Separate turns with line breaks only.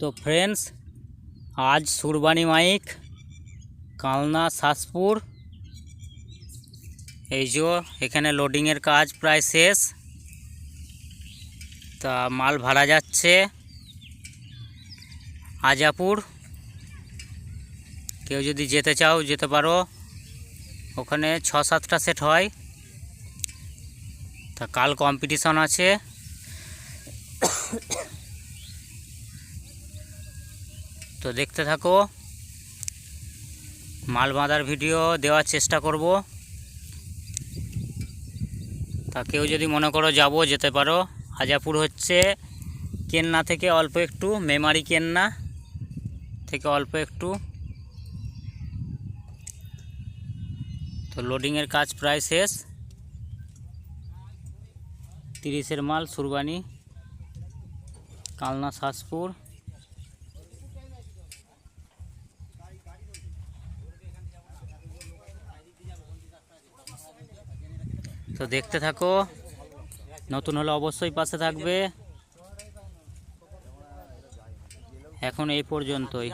তো ফ্রেন্ডস আজ সুরবানি মাইক, কালনা শাসপুর এই যে এখানে লোডিংয়ের কাজ প্রায় শেষ। তা মাল ভাড়া যাচ্ছে আজাপুর। কেউ যদি যেতে চাও, যেতে পারো। ওখানে ছ সাতটা সেট হয়। তা কাল কম্পিটিশন আছে। তো দেখতে থাকো। মাল বাঁধার ভিডিও দেওয়ার চেষ্টা করব। তা কেউ যদি মনে করো যাব, যেতে পারো। হাজাপুর হচ্ছে কেন্না থেকে অল্প একটু, মেমারি কেন্না থেকে অল্প একটু। তো লোডিংয়ের কাজ প্রায় শেষ। তিরিশের মাল, সুরবানি, কালনা, শাসপুর। তো দেখতে থাকো। নতুন হলে অবশ্যই পাশে থাকবে। এখন এই পর্যন্তই।